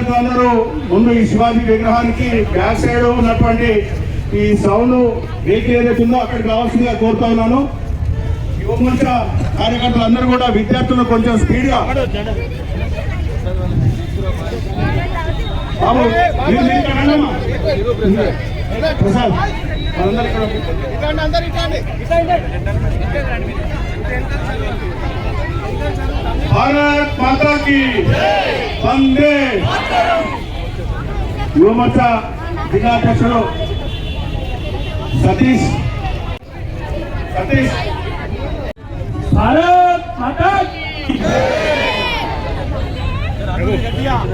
విద్యార్థులందరూ ముందు ఈ శివాజీ విగ్రహానికి బ్యాక్ సైడ్ ఉన్నటువంటి ఈ సౌండ్ వెహికల్ ఏదైతే ఉందో అక్కడికి రావాల్సిందిగా కోరుతా ఉన్నాను. యువమోర్చ కార్యకర్తలు అందరూ కూడా విద్యార్థులు కొంచెం స్పీడ్గా బాబు మీరు మీరు ఇక్కడ. भारत माता की वंदे। युवा मोर्चा जिला अध्यक्ष सतीश। सतीश। भारत माता की।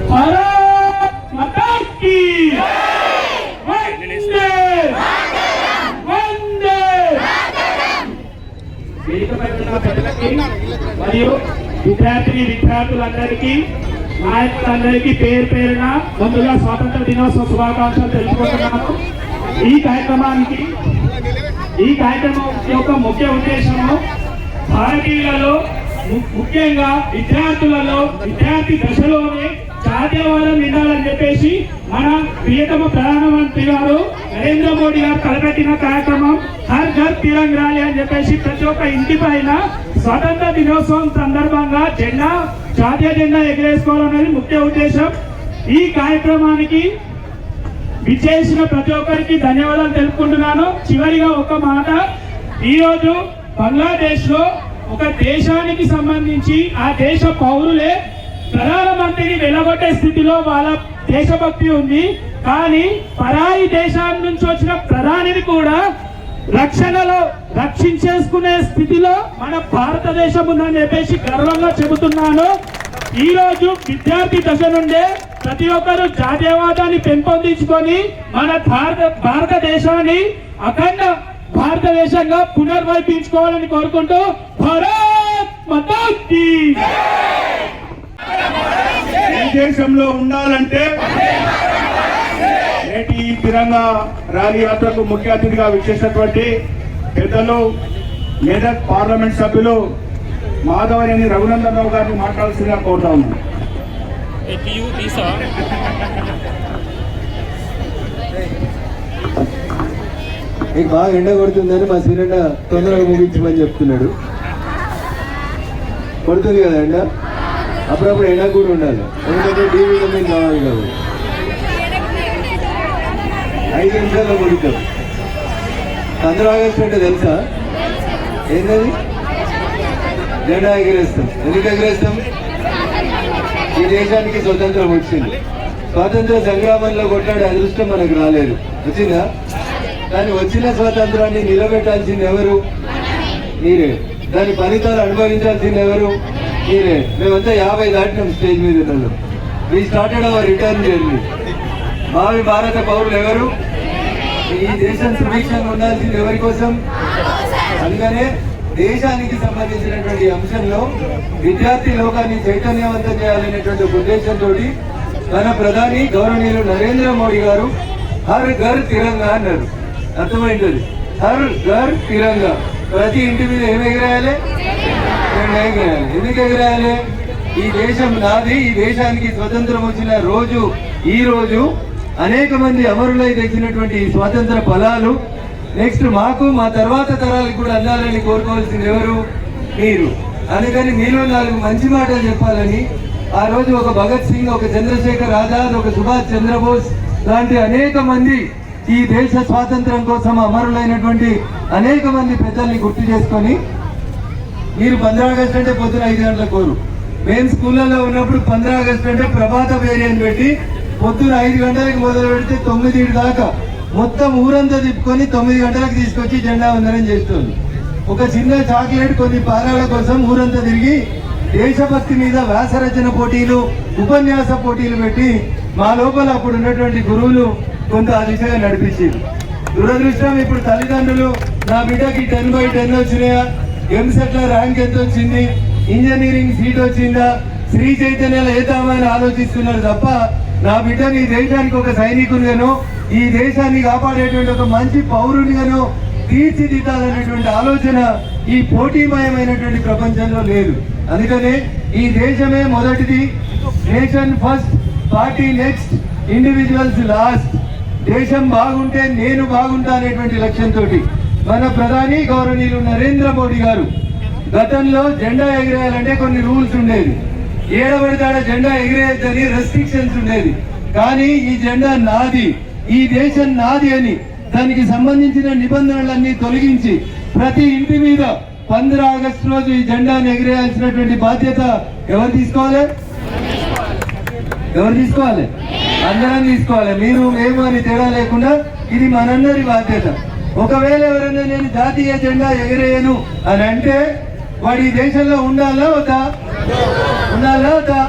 भारत విద్యార్థిని విద్యార్థులందరికీ నాయకులందరికీ పేరు పేరున ముందుగా స్వాతంత్ర దినోత్సవ శుభాకాంక్షలు తెలుపుకుంటున్నాను. ఈ కార్యక్రమానికి ఈ కార్యక్రమం యొక్క ముఖ్య ఉద్దేశము భారతీయులలో ము- ముఖ్యంగా విద్యార్థులలో విద్యార్థి దశలోనే జాతీయవాదం నిండాలని చెప్పేసి మన ప్రియతమ ప్రధానమంత్రి గారు నరేంద్ర మోడీ గారు తలపెట్టిన కార్యక్రమం హర్ ఘర్ తిరంగ్ రాలి అని చెప్పేసి ప్రతి ఒక్క ఇంటి పైన స్వాతంత్ర దినోత్సవం సందర్భంగా జెండా జాతీయ జెండా ఎగరేసుకోవాలనేది ముఖ్య ఉద్దేశం. ఈ కార్యక్రమానికి విచ్చేసిన ప్రతి ఒక్కరికి ధన్యవాదాలు తెలుపుకుంటున్నాను. చివరిగా ఒక మాట. ఈరోజు బంగ్లాదేశ్లో బంగ్లాదేశ్లో ఒక దేశానికి సంబంధించి ఆ దేశ పౌరులే ప్రధానమంత్రిని వెలగొట్టే స్థితిలో వాళ్ళ దేశభక్తి ఉంది. కానీ పరాయి దేశాల నుంచి వచ్చిన ప్రధానిని కూడా రక్షణలో రక్షించేసుకునే స్థితిలో మన భారతదేశం ఉందని చెప్పేసి గర్వంగా చెబుతున్నాను. ఈ రోజు విద్యార్థి దశ నుండే ప్రతి ఒక్కరూ జాతీయవాదాన్ని పెంపొందించుకొని మన భారత భారతదేశాన్ని అఖండ భారతదేశంగా పునర్వైపించుకోవాలని కోరుకుంటూ భారత్ ఈ దేశంలో ఉండాలంటే నేటి తిరంగా ర్యాలీ యాత్రకు ముఖ్య అతిథిగా విచ్చేసినటువంటి పెద్దలు మెదక్ పార్లమెంట్ సభ్యులు మాధవనేని రఘునందన్ రావు గారిని మాట్లాడాల్సిందిగా కోరుతా ఉన్నాను నీకు బాగా ఎండ కొడుతుందని మా సీరన్న తొందరగా ముగించమని చెప్తున్నాడు. కొడుతుంది కదా ఎండ? అప్పుడప్పుడు ఎండ కూడా ఉండాలి. ఎందుకంటే డి విటమిన్ కావాలి కాబట్టి. ఐదు నిమిషాల్లో ముగిద్దాం పంద్ర ఆగస్టు అంటే తెలుసా? ఏంటది? జెండా ఎగిరేస్తాం ఎందుకు ఎగిరేస్తాం ఈ దేశానికి స్వతంత్రం వచ్చింది. స్వాతంత్ర సంగ్రామంలో కొట్లాడే అదృష్టం మనకు రాలేదు. వచ్చిందా? కానీ వచ్చిన స్వాతంత్రాన్ని నిలబెట్టాల్సింది ఎవరు? మీరే. దాని ఫలితాలు అనుభవించాల్సింది ఎవరు? మీరే. మేమంతా యాభై దాటినాం స్టేజ్ మీద ఉన్నాం we started our return journey భావి భారత పౌరులు ఎవరు? ఈ దేశం సుభిక్షంగా ఉండాల్సింది ఎవరి కోసం? అందుకనే దేశానికి సంబంధించినటువంటి అంశంలో విద్యార్థి లోకాన్ని చైతన్యవంతం చేయాలనేటువంటి ఉద్దేశంతో మన ప్రధాని గౌరవనీయులు నరేంద్ర మోడీ గారు హర్ ఘర్ తిరంగా అన్నారు. అర్థమైంది హర్ ఘర్ తిరంగా. ప్రతి ఇంటి మీద ఏమి ఎగిరేయాలి? జెండా ఎందుకు ఎగిరాయాలి? ఈ దేశం నాది ఈ దేశానికి స్వతంత్రం వచ్చిన రోజు ఈ రోజు అనేక మంది అమరులై తెచ్చినటువంటి స్వాతంత్ర ఫలాలు నెక్స్ట్ మాకు మా తర్వాత తరాలకు కూడా అందాలని కోరుకోవాల్సింది ఎవరు? మీరు. అందుకని మీలో నాలుగు మంచి మాటలు చెప్పాలని ఆ రోజు ఒక భగత్ సింగ్ ఒక చంద్రశేఖర్ ఆజాద్ ఒక సుభాష్ చంద్రబోస్ లాంటి అనేక మంది ఈ దేశ స్వాతంత్రం కోసం అమరులైనటువంటి అనేక మంది పెద్దల్ని గుర్తు చేసుకొని మీరు పంద్రా ఆగస్ట్ అంటే పొద్దున ఐదు గంటల కోరు మేము స్కూళ్ళలో ఉన్నప్పుడు పంద్రా ఆగస్ట్ అంటే ప్రభాత వేరియన్ పెట్టి పొద్దున ఐదు గంటలకు మొదలు పెడితే తొమ్మిది దాకా మొత్తం ఊరంతా తిప్పుకొని తొమ్మిది గంటలకు తీసుకొచ్చి జెండా వందనం చేస్తుంది. ఒక చిన్న చాక్లెట్ కొన్ని పారాల కోసం ఊరంతా తిరిగి దేశభక్తి మీద వ్యాసరచన పోటీలు ఉపన్యాస పోటీలు పెట్టి మా లోపల అప్పుడు ఉన్నటువంటి గురువులు కొంత ఆ దిశగా నడిపించారు. దురదృష్టం ఇప్పుడు తల్లిదండ్రులు నా బిడ్డకి టెన్ బై టెన్ వచ్చినాయా? ఎంసెట్లో ర్యాంక్ ఎంత వచ్చింది? ఇంజనీరింగ్ సీట్ వచ్చిందా? శ్రీ చైతన్యాలు ఏతామని ఆలోచిస్తున్నారు తప్ప నా బిడ్డని ఈ దేశానికి ఒక సైనికునిగాను ఈ దేశాన్ని కాపాడేటువంటి ఒక మంచి పౌరునిగాను తీర్చిదిద్దాలనేటువంటి ఆలోచన ఈ పోటీమయమైనటువంటి ప్రపంచంలో లేదు. అందుకనే ఈ దేశమే మొదటిది nation first party next individuals last. దేశం బాగుంటే నేను బాగుంటా అనేటువంటి లక్ష్యంతో మన ప్రధాని గౌరవనీయులు నరేంద్ర మోడీ గారు గతంలో జెండా ఎగిరేయాలంటే కొన్ని రూల్స్ ఉండేది ఏడబడితాడ జెండా ఎగిరేయద్దని రెస్ట్రిక్షన్స్ ఉండేది కానీ ఈ జెండా నాది ఈ దేశం నాది అని దానికి సంబంధించిన నిబంధనలన్నీ తొలగించి ప్రతి ఇంటి మీద పంద్ర ఆగస్టు రోజు ఈ జెండాను ఎగిరేయాల్సినటువంటి బాధ్యత ఎవరు తీసుకోవాలి? ఎవరు తీసుకోవాలి? అందరం తీసుకోవాలి. మీరు మేము అని తేడా లేకుండా ఇది మనందరి బాధ్యత. ఒకవేళ ఎవరైనా నేను జాతీయ జెండా ఎగరేయను అని అంటే వాడు ఈ దేశంలో ఉండాలా వద్దా? ఉండాలా వద్దా?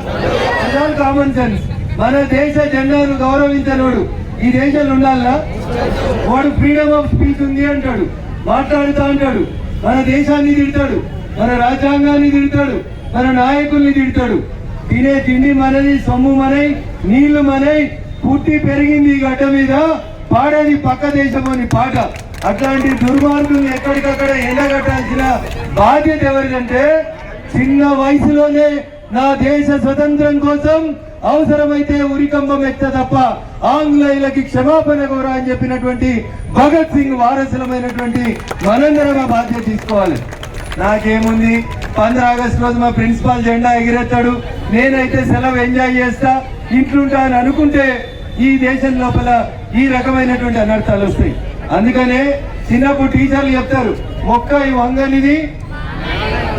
కామన్ సెన్స్ మన దేశ జెండాను గౌరవించనోడు ఈ దేశంలో ఉండాలా? వాడు ఫ్రీడమ్ ఆఫ్ స్పీచ్ ఉంది అంటాడు. మాట్లాడుతా అంటాడు. మన దేశాన్ని తిడతాడు. మన రాజ్యాంగాన్ని తిడతాడు. మన నాయకుల్ని తిడతాడు. తినే తిండి మనది సొమ్ము మనై నీళ్ళు మనై పుట్టి పెరిగింది ఈ గడ్డ మీద పాడేది పక్క దేశం అని పాట. అట్లాంటి దుర్మార్గుల్ని ఎక్కడికక్కడ ఎండగట్టాల్సిన బాధ్యత ఎవరిదంటే చిన్న వయసులోనే నా దేశ స్వతంత్రం కోసం అవసరమైతే ఉరికంబం ఎత్త తప్ప ఆంగ్లేయులకి క్షమాపణ కోరా అని చెప్పినటువంటి భగత్ సింగ్ వారసులమైనటువంటి మనందరం ఆ బాధ్యత తీసుకోవాలి. నాకేముంది? పంద్ర ఆగస్టు రోజు మా ప్రిన్సిపాల్ జెండా ఎగిరెత్తాడు నేనైతే సెలవు ఎంజాయ్ చేస్తా. ఇంట్లుంటా అని అనుకుంటే ఈ దేశం లోపల ఈ రకమైనటువంటి అనర్థాలు వస్తాయి. అందుకనే చిన్నప్పుడు టీచర్లు చెప్తారు మొక్క ఈ వంగనిది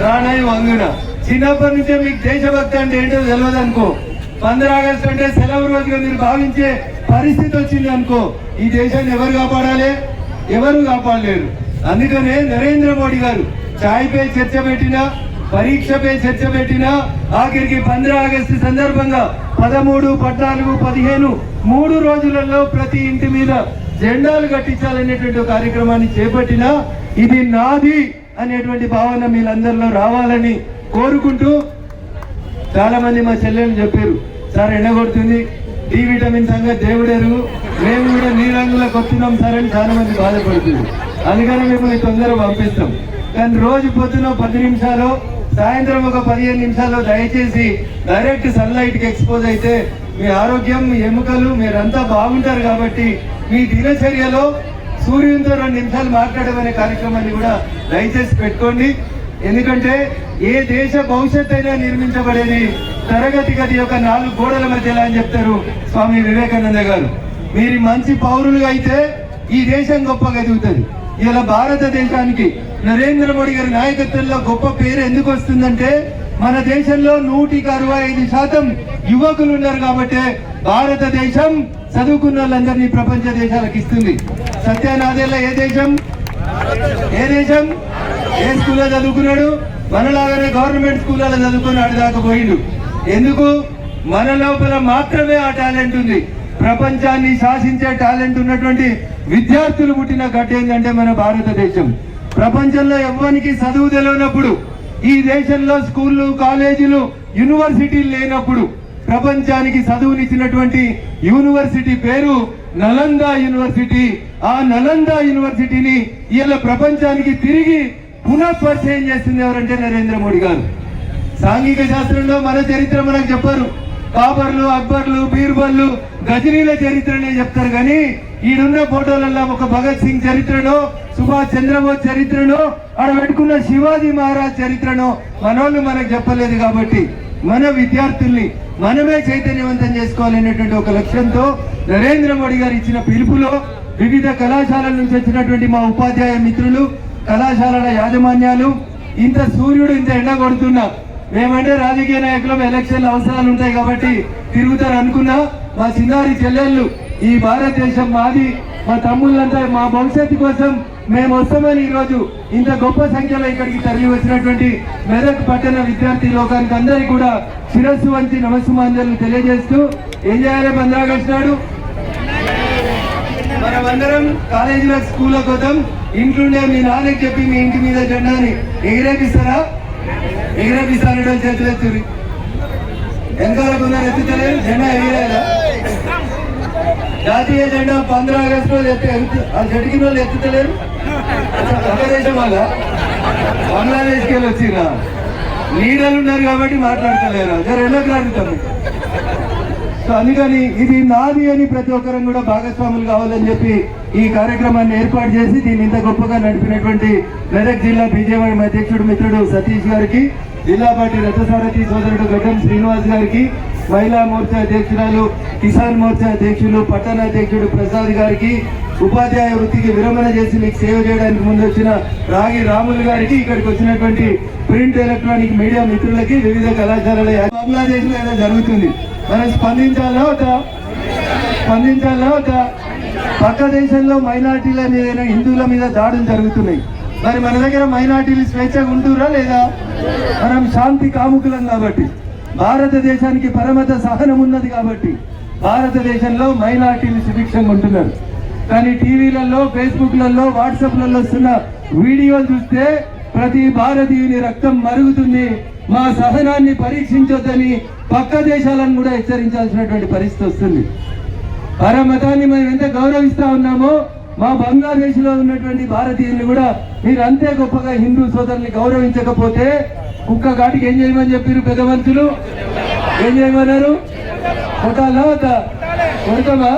రానై వంగున. చిన్నప్పటి నుంచే మీకు దేశభక్తి అంటే ఏంటో తెలియదు అనుకో. పంద్ర ఆగస్టు అంటే సెలవు రోజుగా మీరు భావించే పరిస్థితి వచ్చింది అనుకో. ఈ దేశాన్ని ఎవరు కాపాడాలి? ఎవరు కాపాడలేరు. అందుకనే నరేంద్ర మోడీ గారు ఛాయ్ పే చర్చ పెట్టినా పరీక్షపై చర్చ పెట్టినా ఆఖరికి పంద్ర ఆగస్టు సందర్భంగా పదమూడు పద్నాలుగు పదిహేను మూడు రోజులలో ప్రతి ఇంటి మీద జెండాలు కట్టించాలనేటువంటి కార్యక్రమాన్ని చేపట్టిన ఇది నాది అనేటువంటి భావన మీరందరిలో రావాలని కోరుకుంటూ చాలా మంది మా చెల్లెలు చెప్పారు సార్ ఎండగొడుతుంది. డి విటమిన్ సంగతి దేవుడెరుగు. మేము కూడా నీ రంగులకు వస్తున్నాం సార్ అని చాలా మంది బాధపడుతుంది అందుకని మిమ్మల్ని తొందరగా పంపిస్తాం. కానీ రోజు పొద్దున పది నిమిషాలు సాయంత్రం ఒక పదిహేను నిమిషాలు దయచేసి డైరెక్ట్ సన్లైట్కి ఎక్స్పోజ్ అయితే మీ ఆరోగ్యం మీ ఎముకలు మీరంతా బాగుంటారు కాబట్టి మీ దినచర్యలో సూర్యునితో రెండు నిమిషాలు మాట్లాడమనే కార్యక్రమాన్ని కూడా దయచేసి పెట్టుకోండి. ఎందుకంటే ఏ దేశ భవిష్యత్ అయినా నిర్మించబడేది తరగతి గది యొక్క నాలుగు గోడల మధ్యలో అని చెప్తారు స్వామి వివేకానంద గారు. మీరు మంచి పౌరులుగా అయితే ఈ దేశం గొప్పగా ఎదుగుతుంది. ఇలా భారతదేశానికి నరేంద్ర మోడీ గారి నాయకత్వంలో గొప్ప పేరు ఎందుకు వస్తుందంటే మన దేశంలో నూటికి అరవై ఐదు శాతం యువకులు ఉన్నారు కాబట్టి భారతదేశం చదువుకున్న వాళ్ళందరినీ ప్రపంచ దేశాలకు ఇస్తుంది. సత్యనాదేళ్ళ ఏ దేశం? ఏ దేశం? ఏ స్కూల్లో చదువుకున్నాడు? మనలాగానే గవర్నమెంట్ స్కూళ్ళలో చదువుకుని ఆడిదాకా పోయిండు. ఎందుకు? మన లోపల మాత్రమే ఆ టాలెంట్ ఉంది. ప్రపంచాన్ని శాసించే టాలెంట్ ఉన్నటువంటి విద్యార్థులు పుట్టిన గట్ట ఏంటంటే మన భారతదేశం. ప్రపంచంలో ఎవ్వరికి చదువు తెలియనప్పుడు ఈ దేశంలో స్కూళ్ళు కాలేజీలు యూనివర్సిటీలు లేనప్పుడు ప్రపంచానికి చదువునిచ్చినటువంటి యూనివర్సిటీ పేరు నలంద యూనివర్సిటీ. ఆ నలంద యూనివర్సిటీని ఇలా ప్రపంచానికి తిరిగి పునఃపరిచయం చేసింది ఎవరంటే నరేంద్ర మోడీ గారు. సాంఘిక శాస్త్రంలో మన చరిత్ర మనకు చెప్పరు. బాబర్లు అక్బర్లు బీర్బల్లు గజనీల చరిత్రనే చెప్తారు కానీ ఈడున్న ఫోటోలలో ఒక భగత్ సింగ్ చరిత్రనో సుభాష్ చంద్రబోస్ చరిత్రనో ఆడ పెట్టుకున్న శివాజీ మహారాజ్ చరిత్రనో మనోళ్ళు మనకు చెప్పలేదు కాబట్టి మన విద్యార్థుల్ని మనమే చైతన్యవంతం చేసుకోవాలనేటువంటి ఒక లక్ష్యంతో నరేంద్ర మోడీ గారు ఇచ్చిన పిలుపులో వివిధ కళాశాలల నుంచి వచ్చినటువంటి మా ఉపాధ్యాయ మిత్రులు కళాశాలల యాజమాన్యాలు ఇంత సూర్యుడు ఇంత ఎండ కొడుతున్నా. మేమంటే రాజకీయ నాయకులం ఎలక్షన్ల అవసరాలు ఉంటాయి కాబట్టి తిరుగుతారు అనుకున్నా మా చిన్నారి చెల్లెళ్ళు ఈ భారతదేశం మాది మా తమ్ముళ్ళంతా మా భవిష్యత్తు కోసం మేము వస్తామని ఈరోజు ఇంత గొప్ప సంఖ్యలో ఇక్కడికి తరలి వచ్చినటువంటి మెదక్ పట్టణ విద్యార్థి లోకానికి అందరికీ కూడా శిరస్సు వంచి నమస్సుమాంజలు తెలియజేస్తూ ఏం చేయాలి పంద్రాగస్టు నాడు? మనమందరం కాలేజీలో స్కూల్లో పోతాం. ఇంట్లోనే మీ నాన్నకి చెప్పి మీ ఇంటి మీద జెండాని ఎగిరేపిస్తారా? ఎగిరేపిస్తారంటే చేతులు ఎత్తురి వెనకాల కొందరు ఎత్తుతలేరు. జెండా ఎగిరేదా? జాతీయ జెండా పంద్రా ఆగస్టు రోజు ఎత్తి ఆ జడికిన వాళ్ళు ఎత్తుతలేరు? పక్క దేశం వాళ్ళ? బంగ్లాదేశ్కి వెళ్ళి వచ్చిరా లీడర్లు ఉన్నారు కాబట్టి మాట్లాడతలేరు. అదే రెండో రాదు సో అందుకని ఇది నాది అని ప్రతి ఒక్కరం కూడా భాగస్వాములు కావాలని చెప్పి ఈ కార్యక్రమాన్ని ఏర్పాటు చేసి దీన్ని ఇంత గొప్పగా నడిపినటువంటి మెదక్ జిల్లా బీజేపీ అధ్యక్షుడు మిత్రుడు సతీష్ గారికి జిల్లా పార్టీ రథసారథి సోదరుడు గడ్డం శ్రీనివాస్ గారికి మహిళా మోర్చా అధ్యక్షురాలు కిసాన్ మోర్చా అధ్యక్షులు పట్టణ అధ్యక్షుడు ప్రసాద్ గారికి ఉపాధ్యాయ వృత్తికి విరమణ చేసి మీకు సేవ చేయడానికి ముందు వచ్చిన రాగి రాములు గారికి ఇక్కడికి వచ్చినటువంటి ప్రింట్ ఎలక్ట్రానిక్ మీడియా మిత్రులకి వివిధ కళాశాలల బంగ్లాదేశ్లో ఏదో జరుగుతుంది. మనం స్పందించాలా వద్దా స్పందించాలా వద్దా పక్క దేశంలో మైనార్టీల మీద హిందువుల మీద దాడులు జరుగుతున్నాయి. మరి మన దగ్గర మైనార్టీలు స్వేచ్ఛగా ఉంటురా లేదా? మనం శాంతి కాముకులం కాబట్టి. భారతదేశానికి పరమత సహనం ఉన్నది కాబట్టి భారతదేశంలో మైనార్టీలు సుభిక్షంగా ఉంటున్నారు. కానీ టీవీలలో ఫేస్బుక్లలో వాట్సాప్లలో వస్తున్న వీడియోలు చూస్తే ప్రతి భారతీయుని రక్తం మరుగుతుంది. మా సహనాన్ని పరీక్షించొద్దని పక్క దేశాలను కూడా హెచ్చరించాల్సినటువంటి పరిస్థితి వస్తుంది. పరమతాన్ని మనం ఎంత గౌరవిస్తా ఉన్నామో మా బంగ్లాదేశ్లో ఉన్నటువంటి భారతీయుల్ని కూడా మీరు అంతే గొప్పగా హిందూ సోదరుల్ని గౌరవించకపోతే కుక్క కాటికి ఏం చేయమని చెప్పారు పెద్ద మనుషులు ఏం చేయమన్నారు? కొట్టాలా వద్దా కొడతామా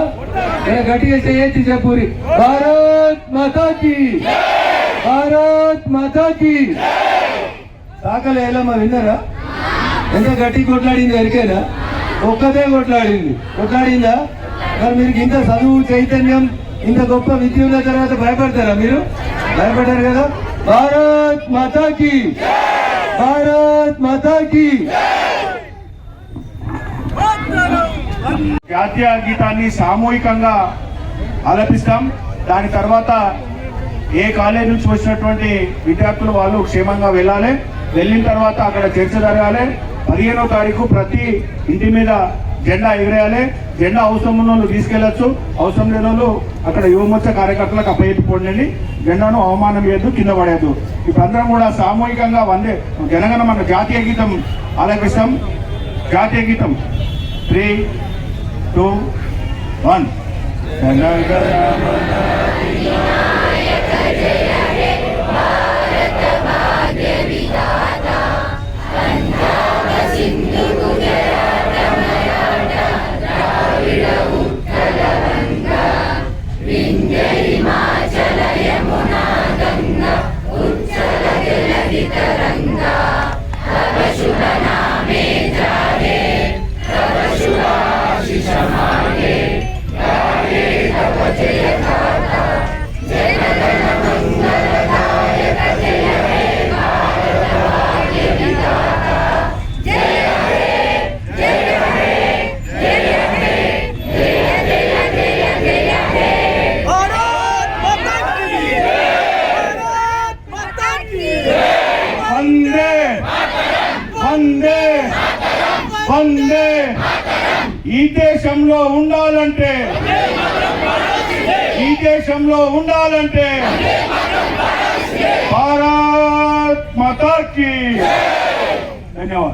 ఏ గట్టిగా చేయొచ్చు చెప్పురి భారత్ మాతాకి. భారత్ మాతాకి. సాకలు ఏలమ్మా విన్నారా? ఎంత గట్టి కొట్లాడింది ఎరికేనా ఒక్కదే కొట్లాడింది. కొట్లాడిందా? మరి మీరు ఇంత చదువు చైతన్యం ఇంత గొప్ప విద్య ఉన్న తర్వాత భయపడతారా మీరు? భయపడ్డారు కదా? భారత్ మాతాకి. భారత్ మాతాకి జాతీయ గీతాన్ని సామూహికంగా ఆలపిస్తాం. దాని తర్వాత ఏ కాలేజ్ నుంచి వచ్చినటువంటి విద్యార్థులు వాళ్ళు క్షేమంగా వెళ్ళాలి. వెళ్ళిన తర్వాత అక్కడ చర్చ జరగాలి. పదిహేనో తారీఖు ప్రతి ఇంటి మీద జెండా ఎగిరేయాలి. జెండా అవసరం ఉన్న వాళ్ళు తీసుకెళ్ళొచ్చు అవసరం లేని వాళ్ళు అక్కడ యువమోర్చ కార్యకర్తలకు అప్పయ్యి జెండాను అవమానం చేయొద్దు కింద పడేయద్దు. ఇప్పుడు అందరం కూడా సామూహికంగా వందే జనగణ మన జాతీయ గీతం ఆలపిస్తాం జాతీయ గీతం. Three two one. దేశంలో ఉండాలంటే భారత్ మాతాకి. ధన్యవాదాలు.